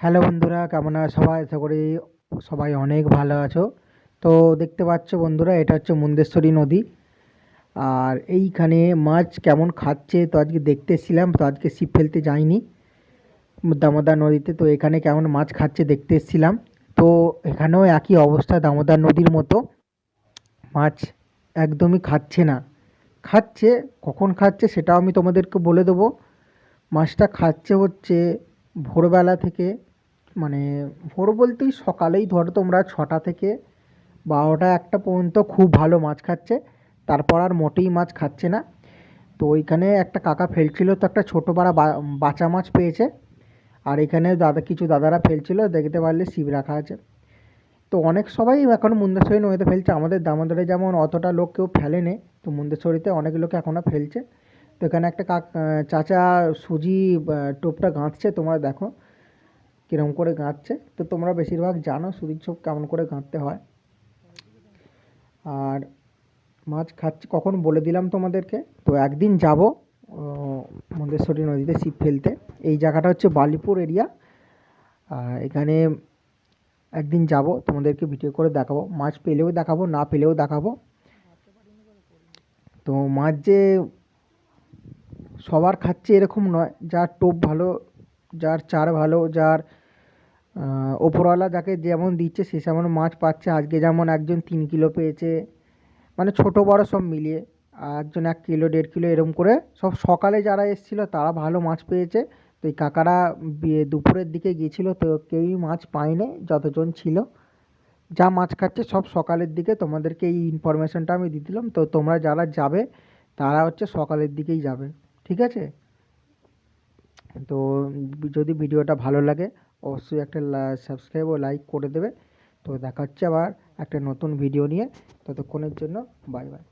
Hello বন্ধুরা, কেমন আছো সবাই? আশা করি সবাই অনেক ভালো আছো। তো দেখতে পাচ্ছ বন্ধুরা, এটা হচ্ছে মুন্দেশ্বরী নদী। আর এইখানে মাছ কেমন খাচ্ছে তো আজকে দেখতে এসেছিলাম, তো আজকে ছিপ ফেলতে যাইনি দামোদর নদীতে। তো এখানে কেমন মাছ খাচ্ছে দেখতে এসেছিলাম। তো এখানেও একই অবস্থা দামোদর নদীর মতো। মাছ একদমই খাচ্ছে না। খাচ্ছে, কখন খাচ্ছে সেটাও আমি তোমাদেরকে বলে দেবো। মাছটা খাচ্ছে হচ্ছে ভোরবেলা থেকে মানে ভোর বলতেই সকালেই ধরো তোমরা ছটা থেকে বারোটা একটা পর্যন্ত খুব ভালো মাছ খাচ্ছে, তারপর আর মোটেই মাছ খাচ্ছে না। তো ওইখানে একটা কাকা ফেলছিল, তো একটা ছোটো পাড়া বাচা মাছ পেয়েছে। আর এখানে দাদা, কিছু দাদারা ফেলছিল, দেখতে পারলে শিব রাখা আছে। তো অনেক সবাই এখন মুন্দেশ্বরী নদীতে ফেলছে। আমাদের দামোদরে যেমন অতটা লোক কেউ ফেলেনি, তো মুন্দেশ্বরীতে অনেক লোক এখনও ফেলছে। তো এখানে একটা কাক চাচা সুজি টোপটা গাঁথছে, তোমরা দেখো। কীরকম করে গাঁথছে, তো তোমরা বেশিরভাগ জানো সুজির ছোপ কেমন করে গাঁথতে হয়। আর মাছ খাচ্ছি, কখন বলে দিলাম তোমাদেরকে? তো একদিন যাব মন্দেশ্বরী নদীতে ছিপ ফেলতে। এই জায়গাটা হচ্ছে বালিপুর এরিয়া। এখানে একদিন যাব, তোমাদেরকে ভিডিও করে দেখাবো। মাছ পেলেও দেখাবো, না পেলেও দেখাবো। তো মাছ যে সবার খাচ্ছে এরকম নয় যার টোপ ভালো যার চার ভালো, যার ওপরওয়ালা যাকে যেমন দিচ্ছে সে সেমন মাছ পাচ্ছে। আজকে যেমন একজন তিন কিলো পেয়েছে মানে ছোটো বড়ো সব মিলিয়ে। একজন এক কিলো, দেড় কিলো এরম করে সব সকালে যারা এসেছিল তারা ভালো মাছ পেয়েছে। তো এই কাকারা দুপুরের দিকে গিয়েছিল তো কেউই মাছ পায়নি, যতজন ছিল। যা মাছ খাচ্ছে সব সকালের দিকে। তোমাদেরকে এই ইনফরমেশনটা আমি দিলাম। তো তোমরা যারা যাবে তারা হচ্ছে সকালের দিকেই যাবে। ঠিক আছে? তো যদি ভিডিওটা ভালো লাগে, অবশ্যই একটা সাবস্ক্রাইব ও লাইক করে দেবে। তো দেখা হচ্ছে আবার একটা নতুন ভিডিও নিয়ে। ততক্ষণের জন্য বাই বাই